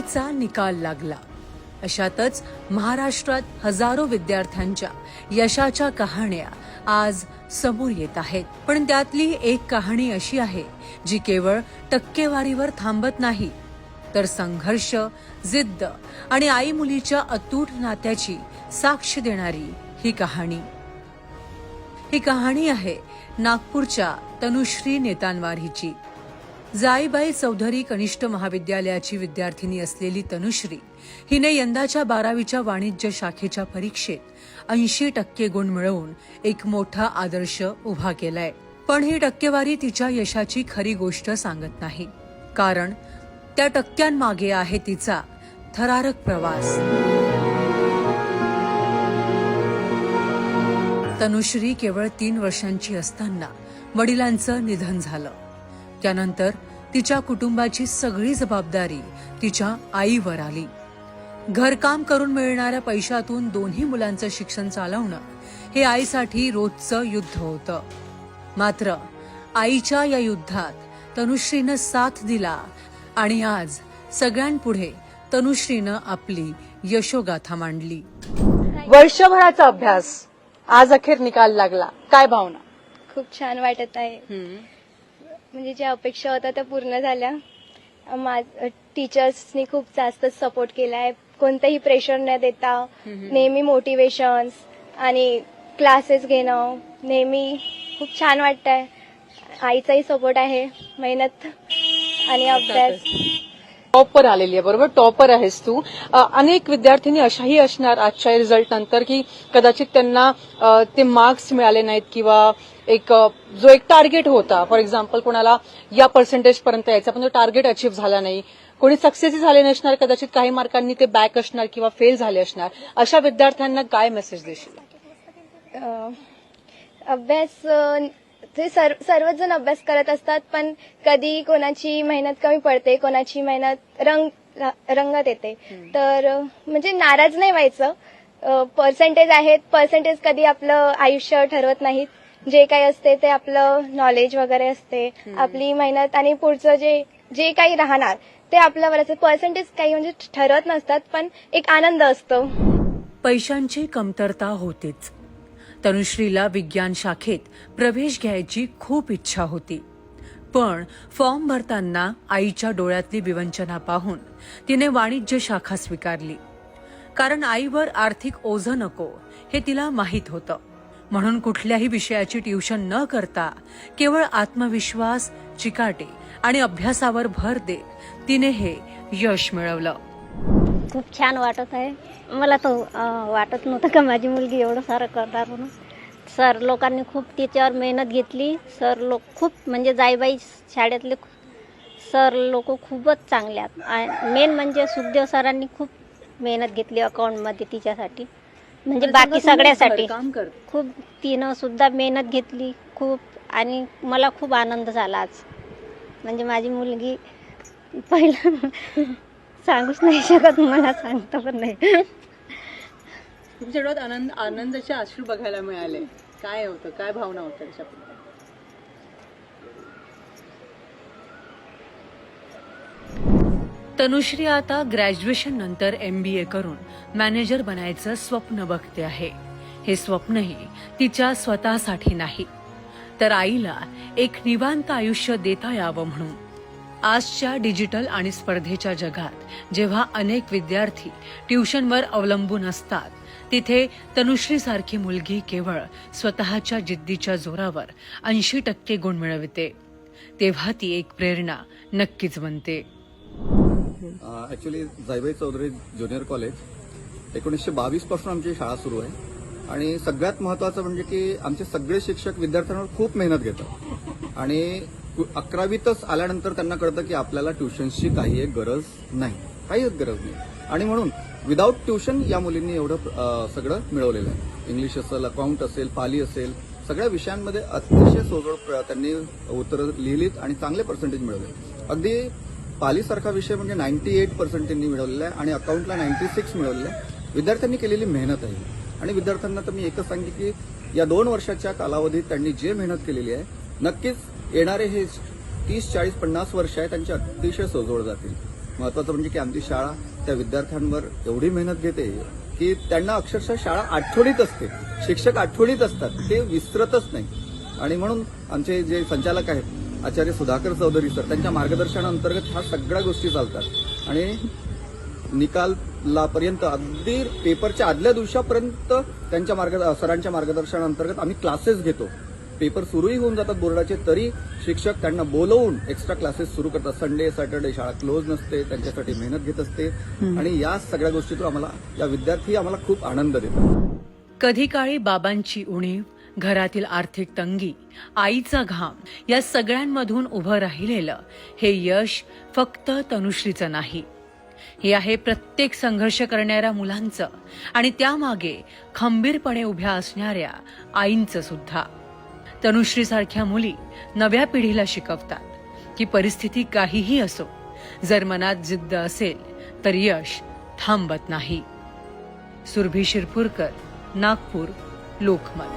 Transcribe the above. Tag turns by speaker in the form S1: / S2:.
S1: बारावीचा निकाल लागला. अशातच महाराष्ट्रात हजारो विद्यार्थ्यांच्या यशाच्या कहाण्या आज समोर येत आहेत. पण त्यातली एक कहाणी अशी आहे जी केवळ टक्केवारीवर थांबत नाही तर संघर्ष जिद्द आणि आई मुलीच्या अतूट नात्याची साक्ष देणारी ही कहाणी. ही कहाणी आहे नागपूरच्या तनुश्री नेतानवार जाईबाई चौधरी कनिष्ठ महाविद्यालयाची विद्यार्थिनी असलेली तनुश्री हिने यंदाच्या बारावीच्या वाणिज्य शाखेच्या परीक्षेत ऐंशी टक्के गुण मिळवून एक मोठा आदर्श उभा केलाय. पण ही टक्केवारी तिच्या यशाची खरी गोष्ट सांगत नाही. कारण त्या टक्क्यांमागे आहे तिचा थरारक प्रवास. तनुश्री केवळ तीन वर्षांची असताना वडिलांचं निधन झालं. त्यानंतर तिच्या कुटुंबाची सगळी जबाबदारी तिच्या आईवर आली. घरकाम करून मिळणाऱ्या पैशातून दोन्ही मुलांचं शिक्षण चालवणं हे आईसाठी रोजचं युद्ध होतं. मात्र आईच्या या युद्धात तनुश्रीनं साथ दिला आणि आज सगळ्यांपुढे तनुश्रीनं आपली यशोगाथा मांडली.
S2: वर्षभराचा अभ्यास आज अखेर निकाल लागला. काय भावना?
S3: खूप छान वाटत आहे. म्हणजे ज्या अपेक्षा होत्या त्या पूर्ण झाल्या. मा टीचर्सनी खूप जास्त सपोर्ट केला आहे कोणतंही प्रेशर न देता नेहमी मोटिवेशन्स आणि क्लासेस घेणं नेहमी खूप छान वाटतंय. आईचाही सपोर्ट आहे मेहनत आणि अभ्यास.
S2: टॉपर आलेली आहे बरोबर? टॉपर आहेस तू. अनेक विद्यार्थ्यांनी अशाही असणार आजच्या रिझल्ट नंतर की कदाचित त्यांना ते मार्क्स मिळाले नाहीत किंवा एक जो एक टार्गेट होता. फॉर एक्झाम्पल कोणाला या पर्सेंटेज पर्यंत यायचा पण तो टार्गेट अचीव्ह झाला नाही. कोणी सक्सेस झाले नसणार कदाचित काही मार्कांनी ते बॅक असणार किंवा फेल झाले असणार. अशा विद्यार्थ्यांना काय मेसेज देशील?
S3: अभ्यास ते सर्व सर्वच जण अभ्यास करत असतात पण कधी कोणाची मेहनत कमी पडते कोणाची मेहनत रंग रंगत येते. तर म्हणजे नाराज नाही व्हायचं. पर्सेंटेज आहेत पर्सेंटेज कधी आपलं आयुष्य ठरवत नाहीत. जे काही असते ते आपलं नॉलेज वगैरे असते. आपली मेहनत आणि पुढचं जे जे काही राहणार ते आपल्यावर असते पर्सेंटेज काही म्हणजे ठरवत नसतात पण एक आनंद असतो.
S1: पैशांची कमतरता होतीच. तनुश्रीला विज्ञान शाखेत प्रवेश घ्यायची खूप इच्छा होती. पण फॉर्म भरताना आईच्या डोळ्यातली विवंचना पाहून तिने वाणिज्य शाखा स्वीकारली. कारण आईवर आर्थिक ओझं नको हे तिला माहीत होतं. म्हणून कुठल्याही विषयाची ट्युशन न करता केवळ आत्मविश्वास चिकाटे आणि अभ्यासावर भर देत तिने हे यश मिळवलं.
S4: खूप छान वाटत आहे. मला अं, वाटत नव्हतं का माझी मुलगी एवढं सारं करणार म्हणून. सर लोकांनी खूप तिच्यावर मेहनत घेतली. सर लोक खूप म्हणजे जाईबाई शाळेतले सर लोक खूपच चांगले आहेत. मेन म्हणजे सुखदेव सरांनी खूप मेहनत घेतली अकाउंटमध्ये तिच्यासाठी. म्हणजे बाकी सगळ्यासाठी. खूप तिनं सुद्धा मेहनत घेतली खूप आणि मला खूप आनंद झाला आज. म्हणजे माझी मुलगी पहिलं सांगूच नाही शकत मला सांगता पण नाही.
S2: तुमच्या डोळ्यात आनंद आनंदाचे अश्रू बघायला मिळाले. काय होतं? काय भावना होत्या त्याच्याबद्दल?
S1: तनुश्री आता ग्रॅज्युएशन नंतर एम बी ए करून मॅनेजर बनायचं स्वप्न बघते आहे. हे स्वप्नही तिच्या स्वतःसाठी नाही. तर आईला एक निवांत आयुष्य देता यावं म्हणून आजच्या डिजिटल आणि स्पर्धेच्या जगात जेव्हा अनेक विद्यार्थी ट्युशनवर अवलंबून असतात तिथे तनुश्री सारखी मुलगी केवळ स्वतःच्या जिद्दीच्या जोरावर ऐंशी टक्के गुण मिळविते. तेव्हा ती एक प्रेरणा नक्कीच बनते.
S5: Actually Jaibai Chaudhari junior college एकोणीसशे बावीसपासून आमची शाळा सुरू आहे. आणि सगळ्यात महत्त्वाचं म्हणजे की आमचे सगळे शिक्षक विद्यार्थ्यांवर खूप मेहनत घेतात. आणि अकरावीतच आल्यानंतर त्यांना कळतं की आपल्याला ट्युशन्सची काही एक गरज नाही. काहीच गरज नाही. आणि म्हणून विदाऊट ट्युशन या मुलींनी एवढं सगळं मिळवलेलं आहे. इंग्लिश असेल अकाउंट असेल पाली असेल सगळ्या विषयांमध्ये अतिशय सोजळ प्र- त्यांनी उत्तरं लिहिलीत आणि चांगले पर्सेंटेज मिळवले. अगदी पालीसारखा विषय म्हणजे नाईन्टी एट पर्सेंट त्यांनी मिळवलेला आहे आणि अकाउंटला नाईन्टी सिक्स मिळवलेलं आहे. विद्यार्थ्यांनी केलेली मेहनत आहे. आणि विद्यार्थ्यांना तर मी एकच सांगते की या दोन वर्षाच्या कालावधीत त्यांनी जे मेहनत केलेली आहे नक्कीच येणारे हे तीस चाळीस पन्नास वर्ष आहे त्यांचे अतिशय सोजवळ जातील. महत्वाचं म्हणजे की आमची शाळा त्या विद्यार्थ्यांवर एवढी मेहनत घेते की त्यांना अक्षरशः शाळा आठवणीत असते. शिक्षक आठवणीत असतात. ते विसरतच नाही. आणि म्हणून आमचे जे संचालक आहेत आचार्य सुधाकर चौधरी सर त्यांच्या मार्गदर्शनाअंतर्गत ह्या सगळ्या गोष्टी चालतात. आणि निकालापर्यंत अगदी पेपरच्या आदल्या दिवसापर्यंत त्यांच्या मार्ग सरांच्या मार्गदर्शनाअंतर्गत आम्ही क्लासेस घेतो. पेपर सुरूही होऊन जातात बोर्डाचे तरी शिक्षक त्यांना बोलवून एक्स्ट्रा क्लासेस सुरू करतात. संडे सॅटर्डे शाळा क्लोज नसते त्यांच्यासाठी मेहनत घेत असते. आणि या सगळ्या गोष्टीतून आम्हाला या विद्यार्थी आम्हाला खूप आनंद देतात.
S1: कधी काळी बाबांची उणीव घरातील आर्थिक तंगी आईचा घाम या सगळ्यांमधून उभं राहिलेलं हे यश फक्त तनुश्रीचं नाही. हे आहे प्रत्येक संघर्ष करणाऱ्या मुलांचं आणि त्यामागे खंबीरपणे उभ्या असणाऱ्या आईंचं सुद्धा. तनुश्रीसारख्या मुली नव्या पिढीला शिकवतात की परिस्थिती काहीही असो जर मनात जिद्द असेल तर यश थांबत नाही. सुरभी शिरपूरकर नागपूर लोकमत.